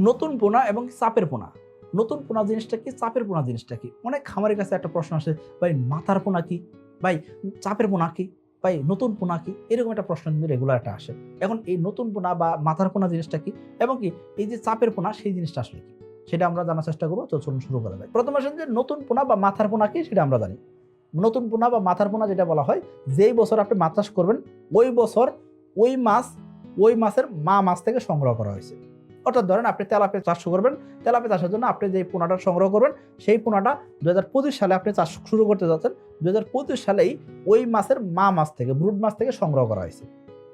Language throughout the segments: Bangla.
নতুন পোনা এবং চাপের পোনা। নতুন পোনা জিনিসটা কি? চাপের পোনা জিনিসটা কি? অনেক খামারের কাছে একটা প্রশ্ন আসে, ভাই, মাথার পোনা কি? ভাই, চাপের পোনা কি? ভাই, নতুন পোনা কি? এরকম একটা প্রশ্ন কিন্তু রেগুলার একটা আসে। এখন এই নতুন পোনা বা মাথার পোনা জিনিসটা কি? এবং কি, এই যে চাপের পোনা, সেই জিনিসটা আসলে কি? সেটা আমরা জানার চেষ্টা করব। তো চলুন শুরু করা যায় প্রথম আসেন যে, নতুন পোনা বা মাথার পোনা কি? সেটা আমরা জানি। নতুন পোনা বা মাথার পোনা যেটা বলা হয়, যেই বছর আপনি মাছ চাষ করবেন, ওই বছর ওই মাছ ওই মাছের মা মাছ থেকে সংগ্রহ করা হয়েছে। অর্থাৎ ধরেন আপনি তেলাপে চাষ করবেন তেলাপে চাষের জন্য আপনি যে পোনাটা সংগ্রহ করবেন, সেই পোনাটা দু হাজার পঁচিশ সালে আপনি চাষ শুরু করতে যাচ্ছেন। দু হাজার পঁচিশ সালেই ওই মাছের মা মাছ থেকে ব্রুড মাছ থেকে সংগ্রহ করা হয়েছে।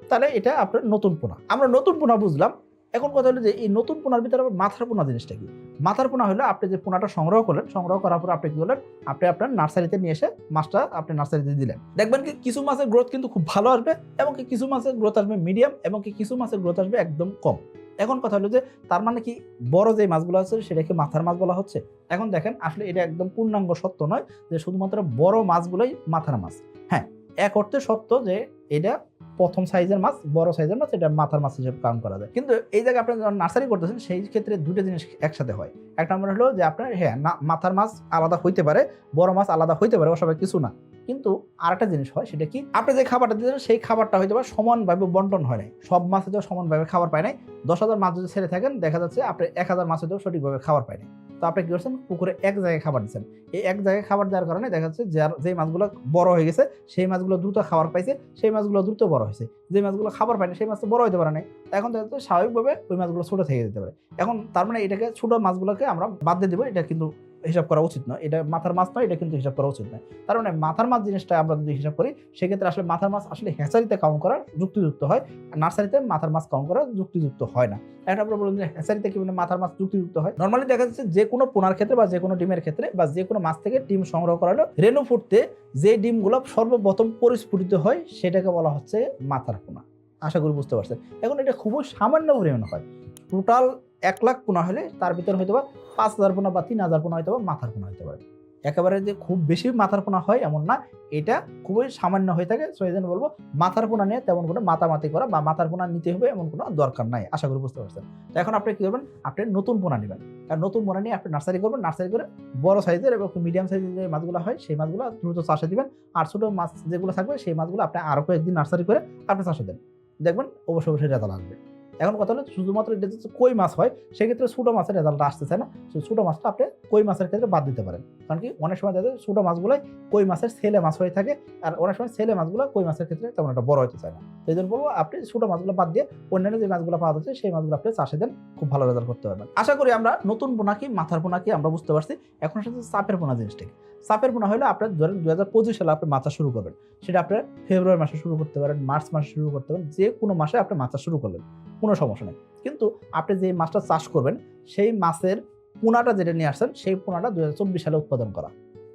তাহলে এটা আপনার নতুন পোনা। আমরা নতুন পোনা বুঝলাম। এখন কথা হলো যে এই নতুন পোনার ভিতরে আবার মাথার পোনা জিনিসটা কি? মাথার পোনা হলো আপনি যে পোনাটা সংগ্রহ করলেন, সংগ্রহ করার পর আপনি কি করলেন? আপনি আপনার নার্সারিতে নিয়ে এসে মাছটা আপনি নার্সারিতে দিলেন। দেখবেন কি কিছু মাছের গ্রোথ কিন্তু খুব ভালো আসবে এবং কি কিছু মাছের গ্রোথ আসবে মিডিয়াম এবং কি কিছু মাছের গ্রোথ আসবে একদম কম। এখন কথা হলো যে তার মানে কি বড় যে মাছগুলো আছে সেটাকে মাথার মাছ বলা হচ্ছে। এখন দেখেন আসলে এটা একদম পূর্ণাঙ্গ সত্য নয় যে শুধুমাত্র বড় মাছগুলোই মাথার মাছ। হ্যাঁ এক অর্থে সত্য যে এটা প্রথম সাইজের মাছ, বড় সাইজের মাছ, এটা মাথার মাছ হিসেবে কাউন্ট করা যায়। কিন্তু এই জায়গায় আপনি যখন নার্সারি করতেছেন, সেই ক্ষেত্রে দুটো জিনিস একসাথে হয়। এক নম্বর হলো যে আপনার হ্যাঁ মাথার মাছ আলাদা হইতে পারে, বড় মাছ আলাদা হইতে পারে ওসবে কিছু না। কিন্তু আরেকটা জিনিস হয়, সেটা কি? আপনি যে খাবারটা দিয়েছেন সেই খাবারটা হয়তো বা সমানভাবে বন্টন হয় নাই। সব মাছ হয়তো সমানভাবে খাবার পায় নাই। দশ হাজার মাছ যদি ছেড়ে থাকেন, দেখা যাচ্ছে আপনি এক হাজার মাছ হয়তো সঠিকভাবে খাবার পায় নাই। তো আপনি কি করছেন? পুকুরে এক জায়গায় খাবার দিচ্ছেন। এই এক জায়গায় খাবার দেওয়ার কারণে দেখা যাচ্ছে যার যে মাছগুলো বড় হয়ে গেছে, সেই মাছগুলো দ্রুত খাবার পাইছে, সেই মাছগুলো দ্রুত বড় হয়েছে। যে মাছগুলো খাবার পায়নি, সেই মাছ তো বড় হতে পারে না এখন দেখা যাচ্ছে স্বাভাবিকভাবে ওই মাছগুলো ছোটো থেকে যেতে পারে। এখন তার মানে এটাকে ছোটো মাছগুলোকে আমরা বাদ দিয়ে দেবো, এটা কিন্তু হিসাব করা উচিত নয় এটা মাথার মাছ নয়, এটা কিন্তু হিসাব করা উচিত নয়। তার মানে মাথার মাছ জিনিসটা আমরা যদি হিসাব করি, সেক্ষেত্রে আসলে মাথার মাছ আসলে হ্যাচারিতে কাউন্ট করা যুক্তিযুক্ত হয়, আর নার্সারিতে মাথার মাছ কাউন্ট করা যুক্তিযুক্ত হয় না। একটা আমরা বলুন যে হ্যাচারিতে কি মাথার মাছ যুক্তিযুক্ত হয়? নর্মালি দেখা যাচ্ছে যে কোনো পোনার ক্ষেত্রে বা যে কোনো ডিমের ক্ষেত্রে বা যে কোনো মাছ থেকে ডিম সংগ্রহ করা হলো রেণু ফুটতে যে ডিমগুলো সর্বপ্রথম পরিস্ফুটিত হয়, সেটাকে বলা হচ্ছে মাথার পোনা। আশা করি বুঝতে পারছেন। এখন এটা খুবই সামান্য পরিমাণে হয়। টোটাল এক লাখ পোনা হলে তার ভিতরে হয়তো বা পাঁচ হাজার পোনা বা তিন হাজার পোনা হয়তো বা মাথার পোনা হতে পারে। একেবারে যে খুব বেশি মাথার পোনা হয় এমন না, এটা খুবই সামান্য হয়ে থাকে। সো এই জন্য বলব, মাথার পোনা নিয়ে তেমন কোনো মাতামাতি করা বা মাথার পোনা নিতে হবে এমন কোনো দরকার নাই। আশা করি বুঝতে পারছেন। তো এখন আপনি কি করবেন? আপনি নতুন পোনা নেবেন। আর নতুন পোনা নিয়ে আপনি নার্সারি করবেন, নার্সারি করে বড় সাইজের এবং মিডিয়াম সাইজের যে মাছগুলো হয়, সেই মাছগুলো দ্রুত চাষে দিবেন। আর ছোটো মাছ যেগুলো থাকবে, সেই মাছগুলো আপনি আরও কয়েকদিন নার্সারি করে আপনি চাষে দেন। দেখবেন অবশ্যই অবশ্যই রেজাল্ট আসবে। এখন কথা হলো শুধুমাত্র এটা যদি কই মাছ হয়, সেক্ষেত্রে ছোটো মাছের রেজাল্টটা আসতেছে না। সেই ছোটো মাছটা আপনি কই মাছের ক্ষেত্রে বাদ দিতে পারেন। কারণ কি অনেক সময় দেখা যায় ছোটো মাছগুলোই কই মাছের ছেলে মাছ হয়ে থাকে, আর অনেক সময় ছেলে মাছগুলো কই মাছের ক্ষেত্রে তেমন একটা বড় হতে চায় না। এই জন্য বলব আপনি ছোটো মাছগুলো বাদ দিয়ে অন্যান্য যে মাছগুলো পাওয়া যাচ্ছে, সেই মাছগুলো আপনি চাষে দেন, খুব ভালো রেজাল্ট করতে পারবেন। আশা করি আমরা নতুন পোনা কি, মাথার পোনা কি আমরা বুঝতে পারছি। এখন সাথে চাপের পোনা জিনিসটাকে চাপের পোনা হলে আপনার ধরেন দু হাজার পঁচিশ সালে আপনি মাথা শুরু করবেন। সেটা আপনার ফেব্রুয়ারি মাসে শুরু করতে পারেন, মার্চ মাসে শুরু করতে পারেন, যে কোনো মাসে আপনি মাথা শুরু করলেন। কোনো সমস্যা নেই। কিন্তু আপনি যে মাছটা চাষ করবেন, সেই মাছের পোনাটা যেটা নিয়ে আসছেন, সেই পোনাটা দু হাজার চব্বিশ সালে উৎপাদন করা।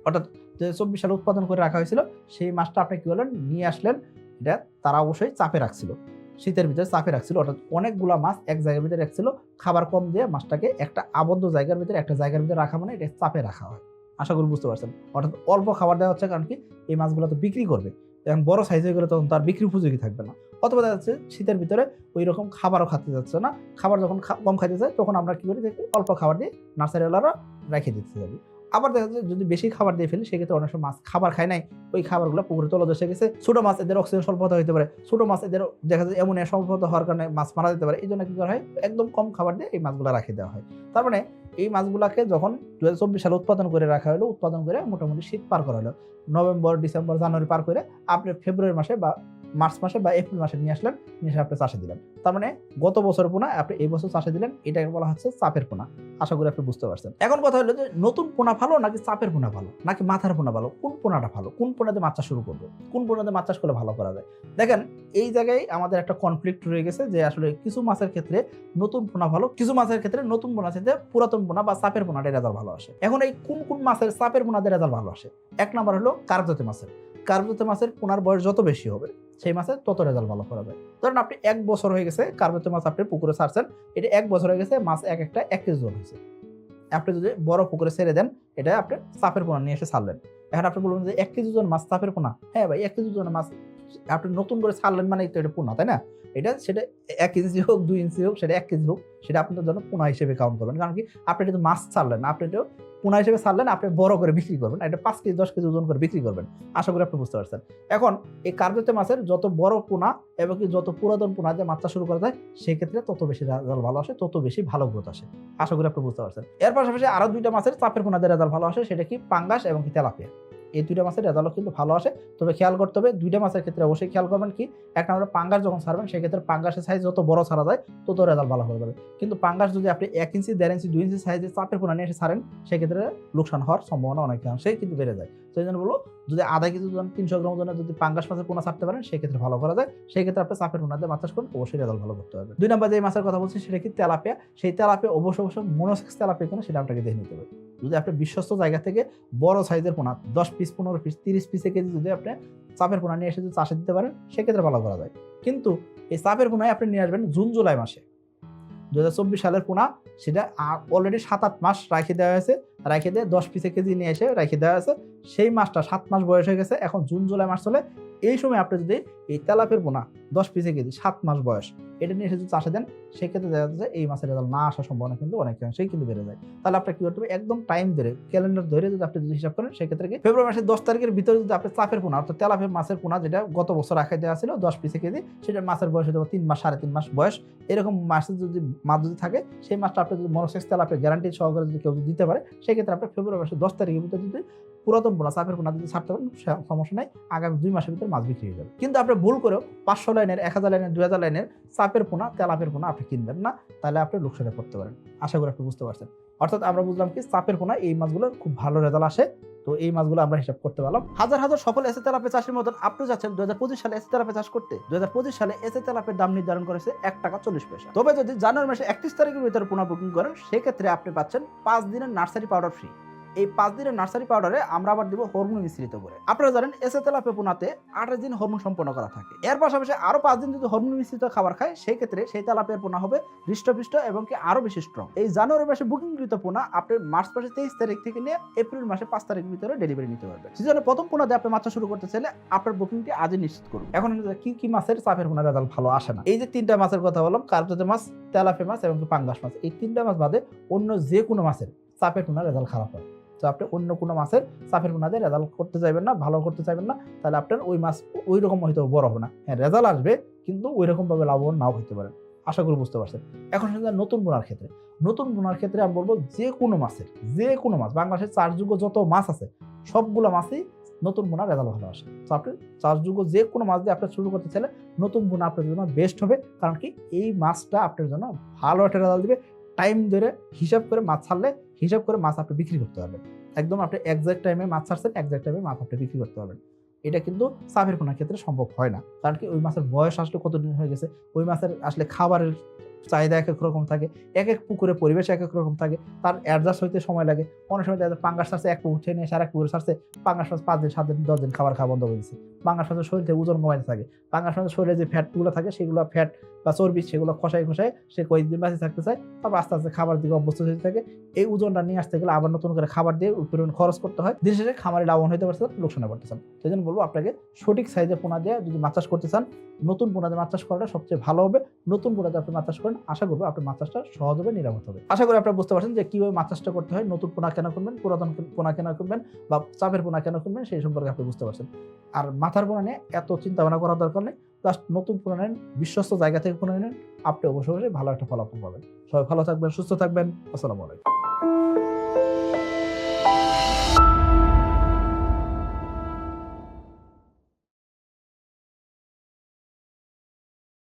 অর্থাৎ দু সালে উৎপাদন করে রাখা হয়েছিল। সেই মাছটা আপনি কী করলেন? নিয়ে আসলেন। এটা তারা অবশ্যই চাপে রাখছিল। শীতের ভিতরে চাপে রাখছিল। অর্থাৎ অনেকগুলা মাছ এক জায়গার ভিতরে রাখছিল। খাবার কম দিয়ে মাছটাকে একটা আবদ্ধ জায়গার ভিতরে, একটা জায়গার ভিতরে রাখা মানে এটা চাপে রাখা হয়। আশা করি বুঝতে পারছেন। অর্থাৎ অল্প খাবার দেওয়া হচ্ছে কারণ কি? এই মাছগুলো তো বিক্রি করবে। এখন বড় সাইজ হয়ে গেলে তখন তার বিক্রি উপযোগী থাকবে না। অথবা দেখা যাচ্ছে শীতের ভিতরে ওই রকম খাবারও খাতে যাচ্ছে না। খাবার যখন কম খাইতে চায়, তখন আমরা কি করি অল্প খাবার দিয়ে নার্সারিওয়ালারা রেখে দিতে যাবি। আবার দেখা যাচ্ছে যদি বেশি খাবার দিয়ে ফেলি, সেক্ষেত্রে অনেক সময় মাছ খাবার খায় নাই, ওই খাবারগুলো পুকুরে তলে এসে গেছে। ছোট মাছ এদের অক্সিজেন স্বল্পতা হতে পারে। ছোট মাছ এদের দেখা যায় এমন স্বল্পতা হওয়ার কারণে মাছ মারা যেতে পারে। এই জন্য কি করা হয়, একদম কম খাবার দিয়ে এই মাছগুলো রাখে দেওয়া হয়। তার মানে এই মাছগুলাকে যখন দু চব্বিশ সালে উৎপাদন করে রাখা হলো, উৎপাদন করে মোটামুটি শীত পার করা হলো। নভেম্বর, ডিসেম্বর, জানুয়ারি পার করে আপনি ফেব্রুয়ারি মাসে বা মার্চ মাসে বা এপ্রিল মাসে নিয়ে আসলেন, নিয়ে আপনি চাষে দিলেন। তার মানে গত বছর পোনা, আপনি এই বছর চাষে দিলেন, এটাকে বলা হচ্ছে চাপের পোনা। আশা করি আপনি বুঝতে পারছেন। এখন কথা হলো যে নতুন পোনা ভালো নাকি চাপের পোনা ভালো? নাকি মাথার পোনা ভালো? কোন পোনাটা ভালো? কোন পোনাতে মাছ চাষ শুরু করব? কোন পোনাতে মাছ চাষ করলে ভালো করা যায়? দেখেন, এই জায়গায় আমাদের একটা কনফ্লিক্ট রয়ে গেছে যে আসলে কিছু মাছের ক্ষেত্রে নতুন পোনা ভালো, কিছু মাছের ক্ষেত্রে নতুন পোনা থেকে পুরাতন পোনা বা চাপের পোনাটা রেজাল্ট ভালো আসে। এখন এই কোন কোন মাছের চাপের পোনাদের রেজাল্ট ভালো আসে? এক নাম্বার হলো কার্বজাতীয় মাছের। কার্বজাতীয় মাছের পোনার বয়স যত বেশি হবে সেই মাছে তত রেজাল্ট ভালো করা যায়। ধরেন আপনি এক বছর হয়ে গেছে কার্বেতে মাছ আপনি পুকুরে ছাড়ছেন, এটা এক বছর হয়ে গেছে, মাছ এক একটা এক কেজি জল হয়েছে। আপনি যদি বড় পুকুরে ছেড়ে দেন, এটা আপনি চাপের পোনা নিয়ে এসে ছাড়লেন। এখন আপনি বলবেন যে, এক কেজি জন মাছ চাপের পোনা? হ্যাঁ ভাই, এক কেজি জন মাছ আপনি নতুন করে ছাড়লেন মানে তো এটা পোনা তাই না? এটা সেটা এক ইঞ্চি হোক, দুই ইঞ্চি হোক, সেটা এক কেজি হোক, সেটা আপনার জন্য পোনা হিসেবে কাউন্ট করবেন। কারণ কি? আপনি এটা মাছ ছাড়লেন, আপনি এটা পোনা হিসেবে ছাড়লেন, আপনি বড় করে বিক্রি করবেন এটা পাঁচ কেজি, দশ কেজি ওজন করে বিক্রি করবেন। আশা করি আপনি বুঝতে পারছেন। এখন এই কার্পেতে মাছের যত বড় পোনা এবং কি যত পুরাতন পোনা দিয়ে মাছটা শুরু করা যায়, সেক্ষেত্রে তত বেশি রেজাল্ট ভালো আসে, তত বেশি ভালো গ্রোথ আসে। আশা করি আপনি বুঝতে পারছেন। এর পাশাপাশি আরও দুইটা মাছের চাপের পোনা দিয়ে রেজাল্ট ভালো আসে, সেটা কি? পাঙ্গাস এবং কি তেলাপিয়া। এই দুইটা মাছের রেজাল্ট কিন্তু ভালো আসে। তবে খেয়াল করতে হবে, দুইটা মাছের ক্ষেত্রে অবশ্যই খেয়াল করবেন কি, এক নম্বরে পাঙ্গাস যখন ছাড়বেন, সেক্ষেত্রে পাঙ্গাসের সাইজ যত বড় ছাড়া যায়, তত রেজাল্ট ভালো হয়ে যাবে। কিন্তু পাঙ্গাস যদি আপনি এক ইঞ্চি দেড় ইঞ্চি দুই ইঞ্চি সাইজে চাপের পোনা নিয়ে এসে ছাড়েন, সেক্ষেত্রে লোকসান হওয়ার সম্ভাবনা অনেকাংশেই কিন্তু বেড়ে যায়। এই জন্য বলব, যদি আধা কেজি ওজন তিনশো গ্রাম ওজনের যদি পাঙ্গাস মাছের পোনা ছাড়তে পারেন, সেক্ষেত্রে ভালো করা যায়। সেই ক্ষেত্রে আপনি চাপের পোনা দিয়ে মাছ চাষ করুন অবশ্যই রেজাল্ট ভালো করতে পারবেন। দুই নম্বর যে মাছের কথা বলছি, সেটা কি তেলাপিয়া? সেই তেলাপিয়া অবশ্য অবশ্যই মনোসেক্স তেলাপিয়া কিনা সেটা আপনাকে দেখে নিতে হবে। যদি আপনি বিশ্বস্ত জায়গা থেকে বড় সাইজের পোনা, দশ পিস পনেরো পিস তিরিশ পিসে কেজি যদি আপনি চাপের পোনা নিয়ে এসে যদি চাষে দিতে পারেন, সেক্ষেত্রে ভালো করা যায়। কিন্তু এই চাপের পোনায় আপনি নিয়ে আসবেন জুন, জুলাই মাসে। দুই হাজার চব্বিশ সালের পোনা, সেটা অলরেডি সাত আট মাস রাখে দেওয়া হয়েছে। রাখে দিয়ে দশ পিসে কেজি নিয়ে এসে রেখে দেওয়া হয়েছে। সেই মাসটা সাত মাস বয়স হয়ে গেছে। এখন জুন, জুলাই মাস চলে। এই সময় আপনি যদি এই তেলাপের পোনা দশ পিসে কেজি, সাত মাস বয়স, এটা নিয়ে এসে যদি চাষে দেন, সেক্ষেত্রে দেখা যাচ্ছে এই মাসের রেজাল্ট না আসার সম্ভাবনা কিন্তু অনেকাংশেই কিন্তু বেড়ে যায়। তাহলে আপনি কি করতে হবে? একদম টাইম ধরে ক্যালেন্ডার ধরে যদি আপনি যদি হিসাব করেন, সেক্ষেত্রে কি ফেব্রুয়ারি মাসের দশ তারিখের ভিতরে যদি আপনি চাপের পোনা অর্থাৎ তেলাপের মাছের পোনা যেটা গত বছর রাখাই দেওয়া ছিল দশ পিসে কেজি সেটা মাছের বয়স হতে তিন মাস, সাড়ে তিন মাস বয়স, এরকম মাছের যদি মাছ যদি থাকে, সেই মাছটা আপনি যদি মনোসেক্স তেলাপের গ্যারান্টি সহকারে যদি কেউ দিতে পারে, সেক্ষেত্রে আপনি ফেব্রুয়ারি মাসের দশ তারিখের ভিতরে যদি পুরাতন পোনা চাপের পোনা যদি ছাড়তে পারেন সমস্যা নাই। আগামী দুই মাসের ভিতরে মাছ বিক্রি হয়ে যাবে। কিন্তু আপনি ভুল করেও পাঁচশো লাইনের, এক হাজার লাইনের, দুই হাজার লাইনের চাপের পোনা তেলাপের পোনা আপনি কিনবেন না, তাহলে আপনি লোকসানে পড়তে পারেন। আশা করি আপনি বুঝতে পারছেন। অর্থাৎ আমরা বুঝলাম কি, চাপের পোনা এই মাছগুলোর খুব ভালো রেজাল্ট আসে। তো এই মাছগুলো আমরা হিসাব করতে পারলাম। হাজার হাজার সফল এসে তেলাপে চাষের মতন আপনি যাচ্ছেন দু সালে এসে তেলাপে চাষ করতে। দু হাজার পঁচিশ সালে এসে তেলাপের দাম নির্ধারণ করেছে এক টাকা চল্লিশ পয়সা। তবে যদি জানুয়ারি মাসে একত্রিশ তারিখের ভিতরে পুনঃ বুকিং করেন, সেক্ষেত্রে আপনি পাচ্ছেন পাঁচ দিনের নার্সারি পাউডার ফ্রি এই পাঁচ দিনের নার্সারি পাউডারে আমরা আবার দিব হরমোন মিশ্রিত করে। আপনারা জানেন এসে তেলাপে পোনাতে আঠাশ দিন হরমোন সম্পন্ন করা থাকে। এর পাশাপাশি আরও পাঁচ দিন যদি হরমোন মিশ্রিত খাবার খায়, সেই ক্ষেত্রে সেই তেলাপের পোনা হবে হৃষ্টপুষ্ট এবং কি আরও বেশি স্ট্রং এই জানুয়ারি মাসে বুকিংকৃত পোনা আপনি মার্চ মাসে তেইশ তারিখ থেকে নিয়ে এপ্রিল মাসে পাঁচ তারিখের ভিতরে ডেলিভারি নিতে পারবেন। সিজনের প্রথম পোনা দিয়ে আপনি মাছ চাষ শুরু করতে চাইলে আপনার বুকিংটি আজই নিশ্চিত করুন। এখন কি কি মাছের চাপের পোনা রেজাল্ট ভালো আসে না? এই যে তিনটা মাছের কথা বললাম কার্পেতে মাছ তেলাপে মাছ এবং পাঙ্গাস মাছ, এই তিনটা মাছ বাদে অন্য যে কোনো মাছের চাপের পোনা রেজাল্ট খারাপ হয়। তো আপনি অন্য কোনো মাছের চাপের পোনা দিয়ে রেজাল্ট করতে চাইবেন না, ভালো করতে চাইবেন না, তাহলে আপনার ওই মাছ ওই রকম হয়তো বড় হবে না। হ্যাঁ রেজাল্ট আসবে, কিন্তু ওই রকম ভাবে লাভবান নাও হতে পারেন। আশা করি বুঝতে পারছেন। এখন সেটা নতুন বোনার ক্ষেত্রে। নতুন বোনার ক্ষেত্রে আমি বলব যে কোনো মাছের, যে কোনো মাছ, বাংলাদেশের চাষযোগ্য যত মাছ আছে, সবগুলো মাছই নতুন বোনা রেজাল্ট ভালো আসে। তো আপনি চাষযোগ্য যে কোনো মাছ দিয়ে আপনি শুরু করতে চাইলে নতুন বোনা আপনার জন্য বেস্ট হবে, কারণ কি এই মাছটা আপনার জন্য ভালো একটা রেজাল্ট দিবে। টাইম ধরে হিসাব করে মাছ ছাড়লে হিসাব করে মাছ আপনি বিক্রি করতে পারবেন। একদম আপনি একজ্যাক্ট টাইমে মাছ ছাড়ছেন একজ্যাক্ট টাইমে মাছ আপনি বিক্রি করতে পারবেন। এটা কিন্তু চাপের পোনার ক্ষেত্রে সম্ভব হয় না। কারণ কি ওই মাছের বয়স আসলে কতদিন হয়ে গেছে, ওই মাছের আসলে খাবারের চাহিদা এক এক রকম থাকে, এক এক পুকুরে পরিবেশ এক এক রকম থাকে, তার অ্যাডজাস্ট হইতে সময় লাগে। অনেক সময় দেখা পাঙ্গাস ছাড়ছে, এক পুকুর ছেড়ে নিয়ে এক পুকুরে ছাড়ছে পাঙ্গাস মাছ পাঁচ দিন, সাত দিন, দশ দিন খাবার খাওয়া বন্ধ করে দিচ্ছে পাঙ্গাস মাছের শরীর ওজন কমাইতে থাকে। পাঙ্গাস মাছের শরীরে যে ফ্যাটগুলো থাকে, সেগুলো ফ্যাট বা চর্বি, সেগুলো খসাই খসাই সে কয়েকদিন বাঁচে থাকতে চায়, তারপর আস্তে আস্তে খাবার দিকে অভ্যস্ত হতে থাকে। এই ওজনটা নিয়ে আসতে গেলে আবার নতুন করে খাবার দিয়ে পরিমাণ খরচ করতে হয়। দিন শেষে খামারে লাভবান হতে পারছে লোকসানে পড়তেছেন সেই জন্য বলব আপনাকে, সঠিক সাইজের পোনা দিয়ে যদি মাছ চাষ করতে চান, নতুন পোনা দিয়ে মাছ চাষ করাটা সবচেয়ে ভালো হবে। নতুন পোনা দিয়ে আপনি মাছ চাষ করেন, আশা করব আপনার মাছ চাষটা সহজ হবে, নিরাপদ হবে। আশা করি আপনারা বুঝতে পারছেন যে কীভাবে মাছ চাষটা করতে হয়, নতুন পোনা কেন করবেন, পুরাতন পোনা কেন করবেন, বা চাপের পোনা কেন করবেন, সেই সম্পর্কে আপনি বুঝতে পারছেন। আর মাথার পোনা নিয়ে এত চিন্তা ভাবনা করার দরকার নেই জাস্ট নতুন পোনা নেন, বিশ্বস্ত জায়গা থেকে পোনা নেন, আপনি অবশ্যই ভালো একটা ফলাফল পাবেন। সবাই ভালো থাকবেন, সুস্থ থাকবেন, আসসালামু আলাইকুম।